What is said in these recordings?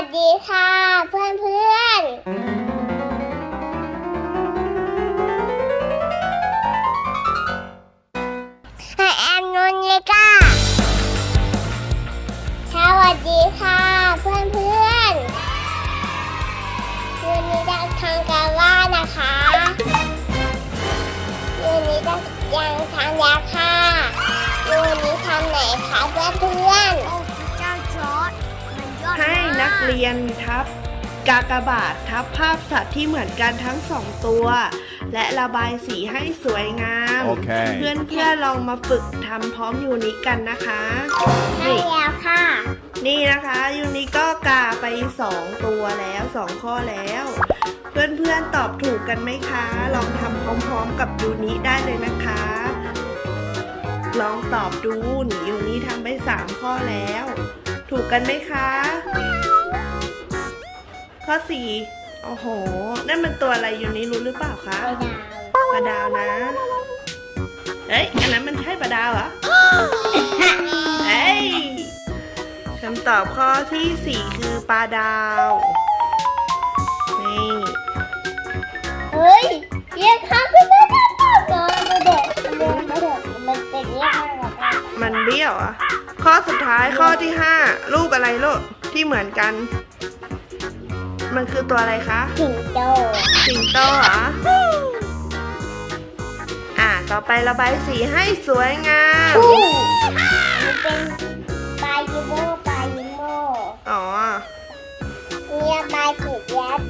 วัสดีค่ะเพื่อนเพื่อนไอแอมนนยิก้าสวัสดีค่ะเพื่อนเพื่อนวันนี้จะทำการว่านนะคะวันนี้จะยังทำยาค่ะวันนี้ทำไหนคะเพื่อนเพื่อน เรียนทับกากบาททับภาพสัตว์ที่เหมือนกันทั้งสองตัว และระบายสีให้สวยงามโอเคเพื่อนเพื่อนๆลองมาฝึกทำพร้อมยูนิคกันนะคะใช่แล้วค่ะ นี่นะคะยูนิคก็กาไปสองตัวแล้วสองข้อแล้วเพื่อนเพื่อนๆตอบถูกกันไหมคะ ลองทำพร้อมๆกับยูนิได้เลยนะคะ ลองตอบดูนี่ยูนิทำไปสามข้อแล้ว ถูกกันไหมคะ ข้อสี่โอ้โห นั่นมันตัวอะไรยูนิรู้หรือเปล่าคะไปดาวปลาดาวนะ เอ้ย อันนั้นมันใช่ปลาดาวเหรอ เอ้ยคำตอบข้อที่สี่คือปลาดาว นี่ เฮ้ยเรียกข้าขึ้นมาได้ก่อนมาเด็กเรียกมาเด็กมันเป็นเรียกอะไรกันมันเบี้ยวอะ ข้อสุดท้ายข้อที่ห้ารูปอะไรลูกที่เหมือนกัน มันคือตัวอะไรคะ สิงโต สิงโตเหรอ อะต่อไประบายสีให้สวยงามทูมันเป็นปลายิโมปลายิโมอ๋อ เนี่ยปลาขีดยัด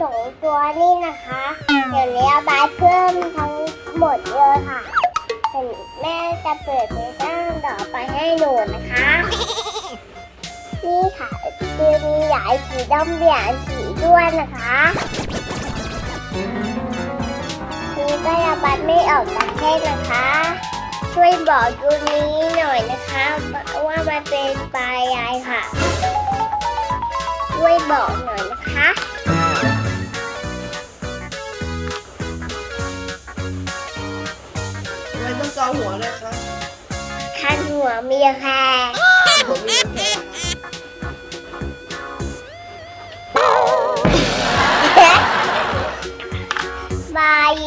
สองตัวนี่นะคะ เดี๋ยวนี้เอาใบเพิ่มทั้งหมดเลยค่ะเห็นแม่จะเปิดในตั้งต่อไปให้หนูนะคะ หลายสีดำเปลี่ยนสีด้วยนะคะนี่ก็ระบายไม่ออกประเทศนะคะ ช่วยบอกดูนี้หน่อยนะคะว่ามันเป็นปลายอะไรค่ะ ช่วยบอกหน่อยนะคะไม่ต้องเกาหัวเลยครับคันหัวเมียแค่ผ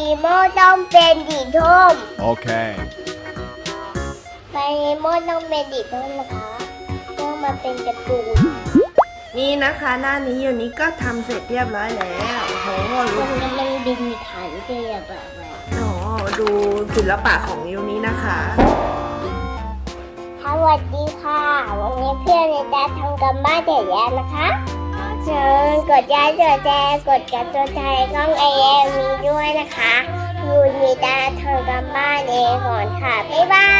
มมีแค่บายีโมต้องเป็นดีท่ม Okay. บายีโมต้องเป็นดีท่มนะคะเพื่อมาเป็นการ์ตูนนี่นะคะหน้านี้อยู่นี้ก็ทำเสร็จเรียบร้อยแล้วโอ้โหตดูรงนี้มันบินขันเตียแบบอ๋อดูศิลปะของยูนี้นะคะ สวัสดีค่ะ วันนี้เพื่อนในดาทำกันบ้านเสร็จแล้วนะคะ เชิญกดย้ายกดแชร์กดกับตัวไทยกล้องไอเอ็มมีด้วยนะคะยูนิดาทำกันบ้านเองก่อนค่ะ บ๊ายบาย